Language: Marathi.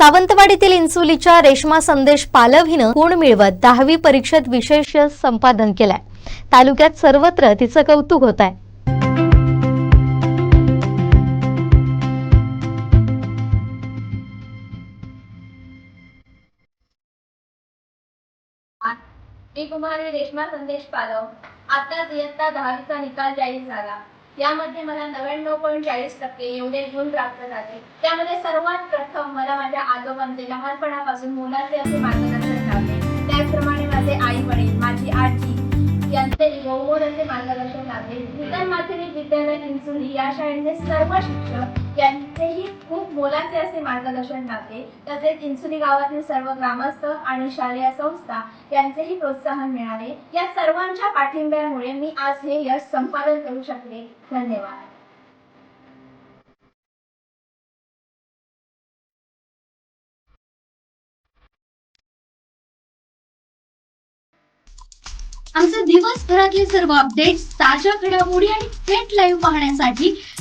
सावंतवाडीतील इन्सुलीच्या रेश्मा संदेश पालव हिनं गुण मिळवत दहावी परीक्षेत विशेष संपादन केलंय. तालुक्यात सर्वत्र तिचं कौतुक होत आहे मी कुमारी रेश्मा संदेश पालव. आता इयत्ता दहावीचा निकाल जाहीर झाला. यामध्ये मला नव्याण्णव पॉईंट चाळीस टक्के एवढे गुण प्राप्त झाले. त्यामध्ये सर्वात प्रथम मला माझ्या आजोबांचे लहानपणापासून मुलांचे असे मार्गदर्शन लाभले त्याचप्रमाणे माझे आई वडील माझी आजी यांचे गौरव असे मार्गदर्शन लाभले इतर माध्यमिक विद्यालय चिंचोली या शाळेचे सर्व शिक्षक यांचेही खूप मोलाचे असे मार्गदर्शन लाभले तसेच चिंचोली गावातील सर्व ग्रामस्थ आणि शालेय संस्था यांचेही प्रोत्साहन मिळाले या सर्वांच्या पाठिंब्यामुळे मी आज हे यश संपादन करू शकले. धन्यवाद. आमचे दिवसभरातले सर्व अपडेट्स ताज्या घडामोडी आणि थेट लाईव्ह पाहण्यासाठी